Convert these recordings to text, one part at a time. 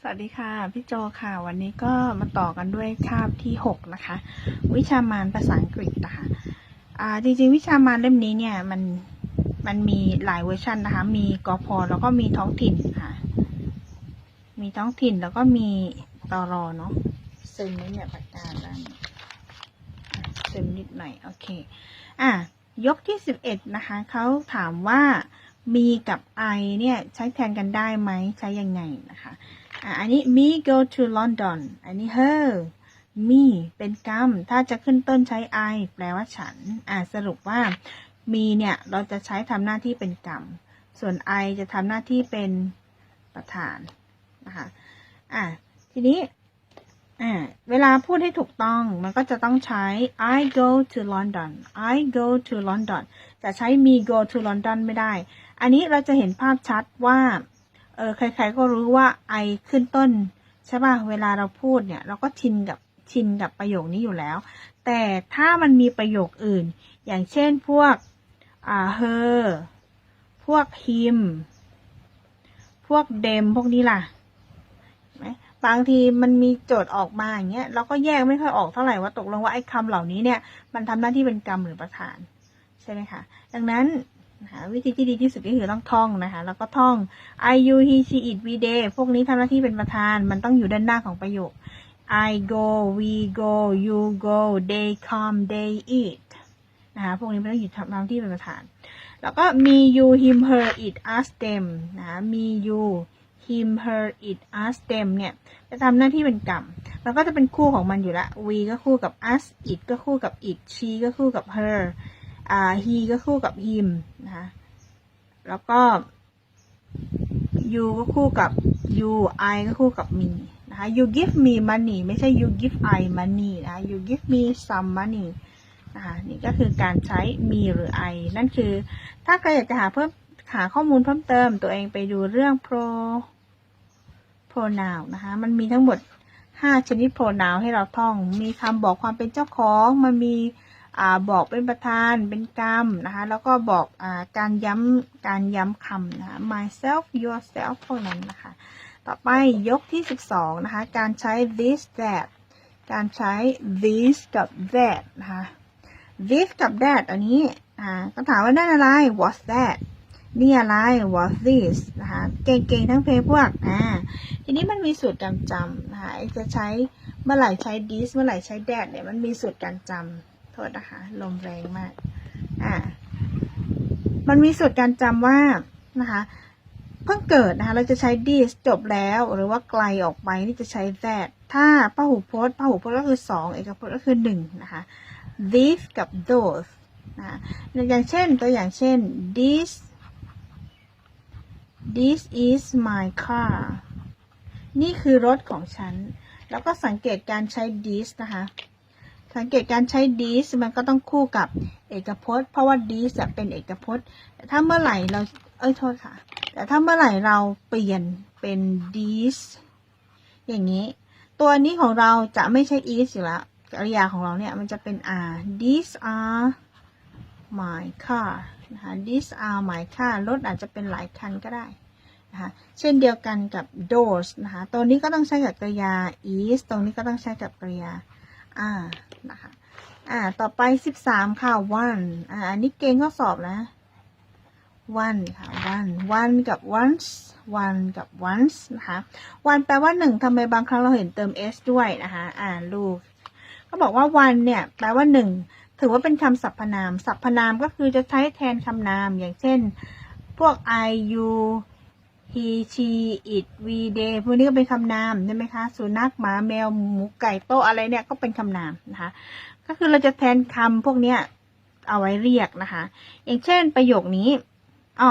สวัสดีค่ะ พี่โจค่ะ วันนี้ก็มาต่อกันด้วยคาบที่ 6 นะคะ วิชามานภาษาอังกฤษนะคะอ่าจริงๆ วิชามานเล่มนี้เนี่ย มันมันมีหลายเวอร์ชันนะคะ มีกอพอแล้วก็มีท้องถิ่นค่ะ มีท้องถิ่นแล้วก็มีตอรอเนาะซึมนิดเนี่ยปากกาด้านซึมนิดหน่อยโอเคอะยกที่ 11 นะคะเขาถามว่ามีกับ I เนี่ยใช้แทนกันได้ไหมใช้ยังไงนะคะ อันนี้ me go to London อันนี้ her me เป็นกรรม ถ้าจะขึ้นต้นใช้ I แปลว่าฉัน อะสรุปว่า me เนี่ย เราจะใช้ทำหน้าที่เป็นกรรม ส่วน I จะทำหน้าที่เป็นประธาน นะคะ อะทีนี้ อ่า เวลาพูดให้ถูกต้อง มันก็จะต้องใช้ I go to London I go to London จะใช้ me go to London ไม่ได้ อันนี้เราจะเห็นภาพชัดว่า เออใครๆก็รู้ว่า I ขึ้นต้นใช่ป่ะเวลาเราพูดเนี่ย เราก็ชินกับชินกับประโยคนี้อยู่แล้ว แต่ถ้ามันมีประโยคอื่น อย่างเช่นพวกอ่า her พวก him พวก them พวกนี้ล่ะบางทีมันมีโจทย์ออกมาอย่างเงี้ยเราก็แยกไม่ค่อยออกเท่าไหร่ว่าตกลงว่าไอ้คำเหล่านี้เนี่ย มันทำหน้าที่เป็นกรรมหรือประธาน ใช่ไหมคะ ดังนั้น นะคะวิธีที่ดีที่สุดก็คือต้องท่องนะคะ แล้วก็ท่อง I you he she it we they พวกนี้ทำหน้าที่เป็นประธาน มันต้องอยู่ด้านหน้าของประโยค I go we go you go they come they eat นะคะ พวกนี้มันต้องอยู่ทำหน้าที่เป็นประธาน แล้วก็มี you him her it us them นะคะมี you him her it us them เนี่ยจะทำหน้าที่เป็นกรรมมันก็จะเป็นคู่ของมันอยู่ละ we ก็คู่กับ us it ก็คู่กับ it she ก็คู่กับ her อ่า he ก็คู่กับ him นะคะ แล้วก็ you ก็คู่กับ you I ก็คู่กับ me นะคะ you give me money ไม่ใช่ you give I money นะคะ you give me some money นะคะนี่ก็คือการใช้ me หรือ I นั่นคือ ถ้าใครอยากจะหาเพิ่มหาข้อมูลเพิ่มเติมตัวเองไปดูเรื่อง pro pronoun นะคะ มันมีทั้งหมด 5 ชนิด pronoun ให้เราท่อง มีคำบอกความเป็นเจ้าของ มันมี อบอกเป็นประธานเป็นกรรมนะคะ แล้วก็บอกอการย้ำการย้ำคำนะะ myself yourself พวกนั้นนะคะ ต่อไปยกที่ 12 นะคะ การใช้ this that การใช้ this กับ that นะคะ this กับ that อันนี้อ่าก็ถามว่านั่นอะไร what's that นี่อะไร what this นะคะ เก่งๆ ทั้งเพลงพวก อ่า ทีนี้มันมีสูตรการจำนะคะ จะใช้เมื่อไหร่ใช้ this เมื่อไหร่ใช้ that เนี่ย มันมีสูตรการจำ โทษนะคะ ลมแรงมาก อ่า มันมีสูตรการจำว่านะคะ เพิ่งเกิดนะคะ เราจะใช้ this จบแล้ว หรือว่าไกลออกไปนี่จะใช้ that ถ้าพหูพจน์พหูพจน์ก็คือสองเอกพจน์ก็คือหนึ่งนะคะ this กับ those นะะอย่างเช่นตัวอย่างเช่น this this is my car นี่คือรถของฉัน แล้วก็สังเกตการใช้ this นะคะ สังเกตการใช้ this มันก็ต้องคู่กับเอกพจน์ เพราะว่า this อะเป็นเอกพจน์ แต่ถ้าเมื่อไหร่เรา เอ้ยโทษค่ะ แต่ถ้าเมื่อไหร่เราเปลี่ยนเป็น this อย่างนี้ ตัวนี้ของเราจะไม่ใช่ is อยู่แล้วกริยาของเราเนี่ยมันจะเป็น are these are my car นะคะ these are my car รถอาจจะเป็นหลายคันก็ได้นะคะเช่นเดียวกันกับ doors นะคะตัวนี้ก็ต้องใช้กับกริยา is ตรงนี้ก็ต้องใช้กับกริยา are นะคะอ่าต่อไป13ค่ะ one อ่าอันนี้เกณฑ์ข้อสอบนะ one ค่ะ one one กับ once one กับ once นะคะ one แปลว่าหนึ่งทำไมบางครั้งเราเห็นเติม s ด้วยนะคะ อ่านลูกก็บอกว่า one เนี่ย แปลว่าหนึ่งถือว่าเป็นคำสรรพนาม สรรพนามก็คือจะใช้แทนคำนาม อย่างเช่น พวก I you he she it we they พวกนี้ก็เป็นคำนามใช่ไหมคะ สุนัขหมาแมวหมูไก่โต๊ะอะไรเนี่ยก็เป็นคำนามนะคะ ก็คือเราจะแทนคำพวกเนี้ยเอาไว้เรียกนะคะ อย่างเช่นประโยคนี้อ๋อ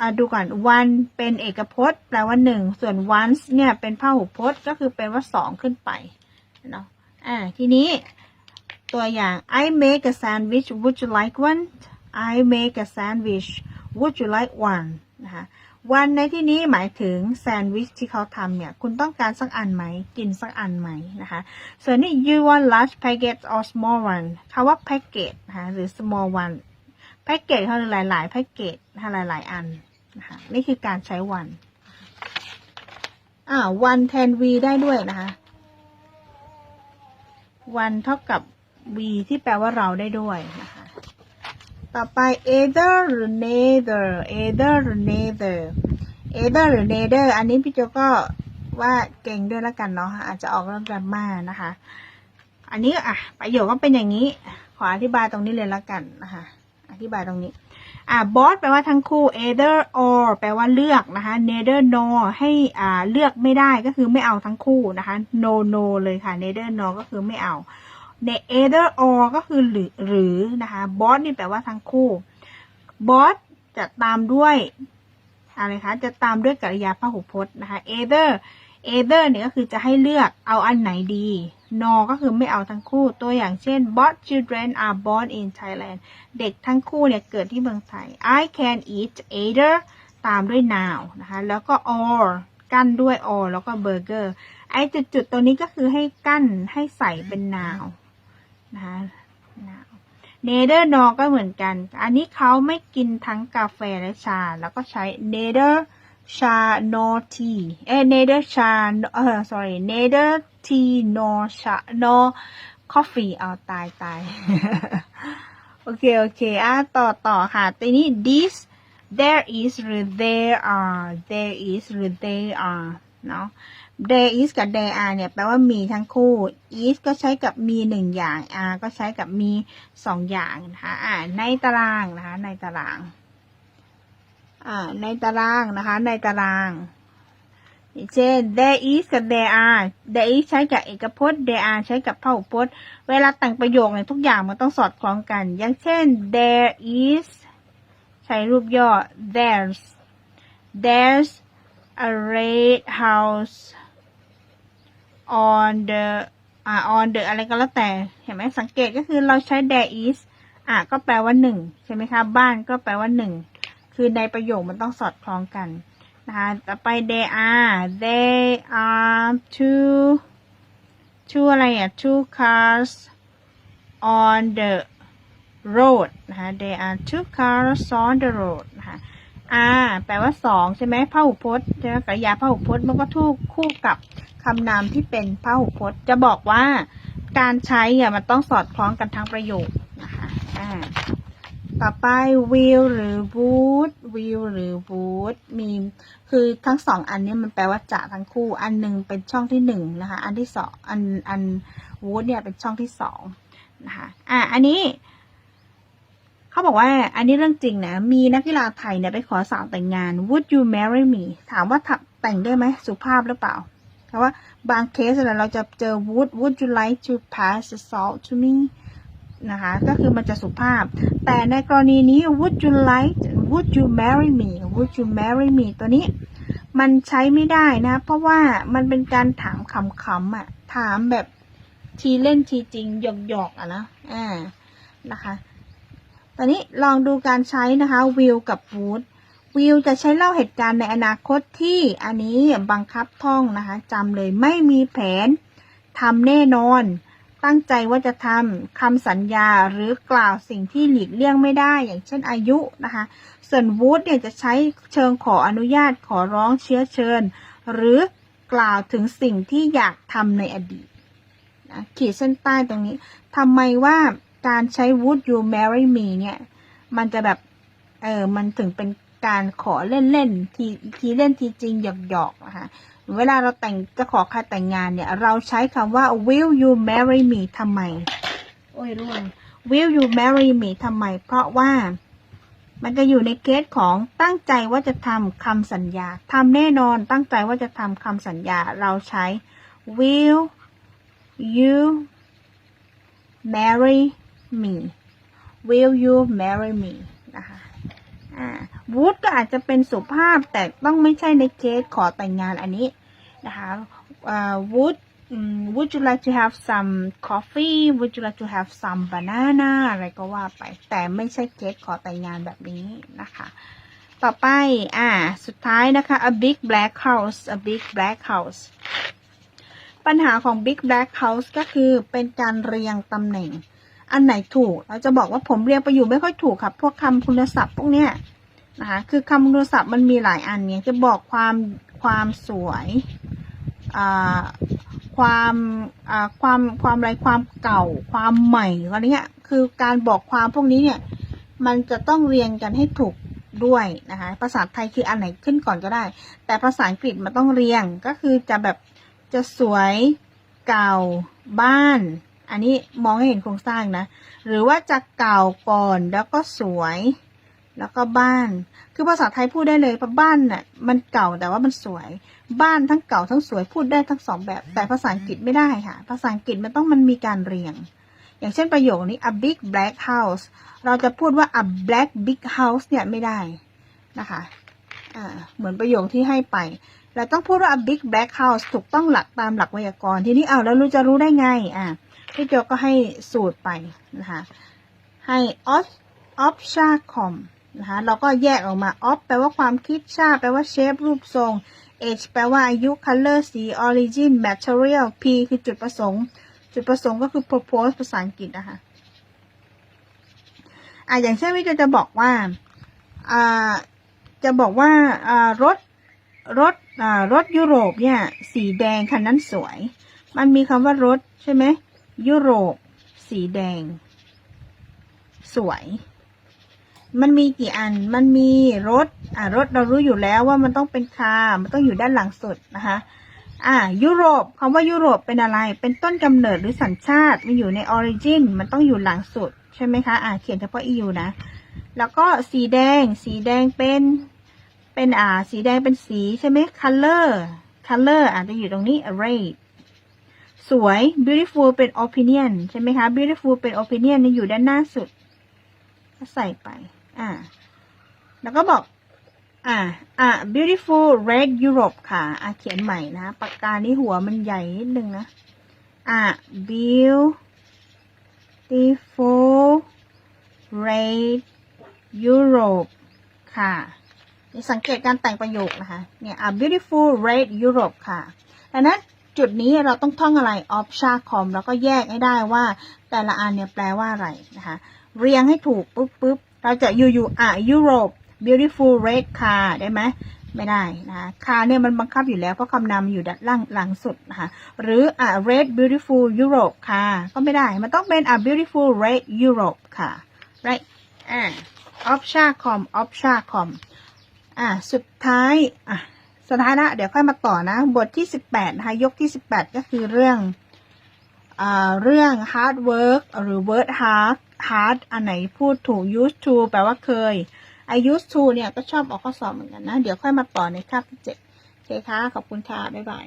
อดูก่อน one เป็นเอกพจน์ แปลว่าหนึ่ง ส่วน once เนี่ยเป็นพหูพจน์ก็คือเป็นว่าสองขึ้นไปเนาะ อ่า ทีนี้ตัวอย่าง I make a sandwich would you like one I make a sandwich would you like one นะคะ วันในที่นี้หมายถึงแซนด์วิชที่เขาทำเนี่ย คุณต้องการสักอันไหม กินสักอันไหมนะคะ ส่วนนี้ you want large packet or small one คำว่า packet นะคะหรือ small one packet เขาคือหลายๆ packet นะคะหลายอันนะคะนี่คือการใช้วันอ่า one แทน v ได้ด้วยนะคะ one เท่ากับ v ที่แปลว่าเราได้ด้วยนะคะ ต่อไป either หรือ neither either หรือ neither either หรือ neither อันนี้พี่โจก็ว่าเก่งด้วยแล้วกันเนาะอาจจะออกเรื่องกราฟมานะคะ อันนี้อะประโยคก็เป็นอย่างนี้ ขออธิบายตรงนี้เลยแล้วกันนะคะอธิบายตรงนี้อ่า both แปลว่าทั้งคู่ either or แปลว่าเลือกนะคะ neither nor ให้อ่าเลือกไม่ได้ก็คือไม่เอาทั้งคู่นะคะ no no เลยค่ะ neither nor ก็คือไม่เอา ne- either or ก็คือหรือหรือนะคะ both นี่แปลว่าทั้งคู่ both จะตามด้วยอะไรคะ จะตามด้วยกริยาพหูพจน์นะคะ either either เนี่ยก็คือจะให้เลือกเอาอันไหนดี nor ก็คือไม่เอาทั้งคู่ ตัวอย่างเช่น both children are born in Thailand เด็กทั้งคู่เนี่ยเกิดที่เมืองไทย I can eat either ตามด้วย now นะคะ แล้วก็ or กั้นด้วย or แล้วก็ burger ไอ้จุดๆตัวนี้ก็คือให้กั้นให้ใส่เป็น now นะคะเนเธอร์นอก็เหมือนกัน อันนี้เขาไม่กินทั้งกาแฟและชา แล้วก็ใช้เนเธอร์ชาโนทีเอเนเธอร์ชาเออ sorry เนเธอร์ทีโนชาโนคอฟฟี่เอาตายตายโอเค โอเค อะ ต่อต่อค่ะทีนี้ this there is หรือ there are there is หรือ they are เนาะ there is กับ there are เนี่ยแปลว่ามีทั้งคู่ is ก็ใช้กับมีหนึ่งอย่าง are ก็ใช้กับมีสองอย่างนะคะอ่าในตารางนะคะในตารางอ่าในตารางนะคะในตารางเช่น there is กับ there are there is ใช้กับเอกพจน์ there are ใช้กับพหูพจน์ เวลาแต่งประโยคเนี่ยทุกอย่างมันต้องสอดคล้องกัน อย่างเช่น there is ใช้รูปย่อ there's there's a red house on the อ่า on the อะไรก็แล้วแต่ เห็นไหมสังเกตก็คือเราใช้ there is อะก็แปลว่าหนึ่งใช่ไหมคะ บ้านก็แปลว่าหนึ่งคือในประโยคมันต้องสอดคล้องกันนะคะต่อไป they are they are two two อะไรอะ two cars on the road นะคะ there are two cars on the road นะคะ are แปลว่าสองใช่ไหมพหูพจน์ใช่ไหมกริยาพหูพจน์มันก็ทูกคู่กับคำนามที่เป็นพหูพจน์ จะบอกว่าการใช้อะมันต้องสอดคล้องกันทั้งประโยคนะคะอ่าต่อไป will หรือ would will หรือ would มี คือทั้งสองอันเนี้มันแปลว่าจะทั้งคู่ อันหนึ่งเป็นช่องที่หนึ่งนะคะ อันที่สองอัน อัน would เนี่ยเป็นช่องที่สองนะคะ อะ อันนี้ เขาบอกว่าอันนี้เรื่องจริงนะ มีนักกีฬาไทยเนี่ยไปขอสาวแต่งงาน would you marry me ถามว่าแต่งได้ไหมสุภาพหรือเปล่าเพราะว่าบางเคสเนี่ยเราจะเจอ would would you like to pass the salt to me นะคะ ก็คือมันจะสุภาพ แต่ในกรณีนี้ would you like would you marry me would you marry me ตัวนี้ มันใช้ไม่ได้นะ เพราะว่ามันเป็นการถามคำๆอะ ถามแบบทีเล่นทีจริงหยอกๆอะนะอ่านะคะ ตอนนี้ลองดูการใช้นะคะ will กับ would will จะใช้เล่าเหตุการณ์ในอนาคตที่อันนี้บังคับท่องนะคะจำเลยไม่มีแผนทำแน่นอน ตั้งใจว่าจะทำคำสัญญาหรือกล่าวสิ่งที่หลีกเลี่ยงไม่ได้ อย่างเช่นอายุนะคะ ส่วน would เนี่ยจะใช้เชิงขออนุญาตขอร้องเชื้อเชิญ หรือกล่าวถึงสิ่งที่อยากทำในอดีตนะขีดเส้นใต้ตรงนี้ทำไมว่า การใช้ would you marry me เนี่ย มันจะแบบ เออ มันถึงเป็นการขอเล่นๆทีทีเล่นทีจริงหยอกๆนะคะเวลาเราแต่งจะขอใครแต่งงานเนี่ย เราใช้คำว่า will you marry me ทำไม โอ้ยร่วง will you marry me ทำไม เพราะว่ามันจะอยู่ในเคสของตั้งใจว่าจะทำคำสัญญาทำแน่นอนตั้งใจว่าจะทำคำสัญญาเราใช้ will you marry me will you marry me นะคะอ่า would ก็อาจจะเป็นสุภาพแต่ต้องไม่ใช่ในเคสขอแต่งงานอันนี้นะคะอ่า would would you like to have some coffee would you like to have some banana อะไรก็ว่าไป แต่ไม่ใช่เคสขอแต่งงานแบบนี้นะคะต่อไป อ่า สุดท้ายนะคะ a big black house a big black house ปัญหาของ big black house ก็คือเป็นการเรียงตำแหน่ง อันไหนถูก เราจะบอกว่าผมเรียงประโยคไม่ค่อยถูกครับพวกคำคุณศัพท์พวกเนี้ยนะคะคือคำคุณศัพท์มันมีหลายอันเนี่ยจะบอกความความสวยความความความอะไรความเก่า ความใหม่อะไรเงี้ยคือการบอกความพวกนี้เนี่ยมันจะต้องเรียงกันให้ถูกด้วยนะคะภาษาไทยคืออันไหนขึ้นก่อนก็ได้ แต่ภาษาอังกฤษมันต้องเรียงก็คือจะแบบจะสวยเก่าบ้าน อันนี้มองให้เห็นโครงสร้างนะ หรือว่าจะเก่าก่อนแล้วก็สวย แล้วก็บ้าน คือภาษาไทยพูดได้เลยเพราบ้านน่ะมันเก่าแต่ว่ามันสวย บ้านทั้งเก่าทั้งสวยพูดได้ทั้งสองแบบ แต่ภาษาอังกฤษไม่ได้ค่ะ ภาษาอังกฤษมันต้องมันมีการเรียง อย่างเช่นประโยคนี้ a big black house เราจะพูดว่า a black big house เนี่ยไม่ได้นะคะอ่าเหมือนประโยคที่ให้ไปเราต้องพูดว่า a big black house ถูกต้องหลักตามหลักไวยากรณ์ ทีนี้เอาแล้วรู้จะรู้ได้ไง อ่า พี่โจก็ให้สูตรไปนะคะให้ of of ชาคอมนะคะเราก็แยกออกมา of แปลว่าความคิดชาแปลว่า shape รูปทรง age แปลว่าอายุ color สี origin material p คือจุดประสงค์ จุดประสงค์ก็คือ purpose ภาษาอังกฤษนะคะอะอย่างเช่นวิจจะบอกว่าอ่าจะบอกว่าอ่ารถรถอ่ารถยุโรปเนี่ยสีแดงคันนั้นสวย มันมีคำว่ารถใช่ไหม ยุโรป สีแดง สวย มันมีกี่อัน มันมีรถ อ่ารถเรารู้อยู่แล้วว่ามันต้องเป็นคาร์มันต้องอยู่ด้านหลังสุดนะคะ อ่า ยุโรปคำว่ายุโรปเป็นอะไร เป็นต้นกำเนิดหรือสัญชาติ มันอยู่ในออริจิน มันต้องอยู่หลังสุด ใช่ไหมคะ อ่า เขียนเฉพาะ EU นะ แล้วก็สีแดง สีแดงเป็น เป็นอ่า สีแดงเป็นสีใช่ไหม color color อาจจะอยู่ตรงนี้ red สวย beautiful เป็น opinion ใช่ไหมคะ beautiful เป็น opinion นี่อยู่ด้านหน้าสุด ก็ใส่ไป อ่า แล้วก็บอก อ่า อ่า beautiful red Europe ค่ะ อ่าเขียนใหม่นะ ปากกานี่หัวมันใหญ่นิดนึงนะ อ่า beautiful red Europe ค่ะนี่สังเกตการแต่งประโยคนะคะ เนี่ย อ่า beautiful red Europe ค่ะดังนั้น จุดนี้เราต้องท่องอะไร of ชาคอมแล้วก็แยกให้ได้ว่า แต่ละอันเนี่ยแปลว่าอะไรนะคะ เรียงให้ถูกปุ๊บปุ๊บเราจะอยู่อยู่อะ Europe beautiful red car ได้ไหมไม่ได้นะคะ car เนี่ยมันบังคับอยู่แล้วเพราะคำนามมันอยู่ด้านล่างหลังสุดนะคะ หรืออะ red beautiful Europe car ก็ไม่ได้ มันต้องเป็นอะ beautiful red Europe ค่ะ right อ่า of ชาคอม of ชาคอมอะ สุดท้ายอะ สุดท้ายนะ เดี๋ยวค่อยมาต่อนะ บทที่ 18นะคะยกที่ 18 ก็คือเรื่องอ่าเรื่อง hard work หรือ word hard hard อันไหนพูดถูก used to แปลว่าเคย I used to เนี่ยก็ชอบออกข้อสอบเหมือนกันนะ เดี๋ยวค่อยมาต่อในคาบที่7โอเคค่ะ ขอบคุณค่ะ บ๊ายบาย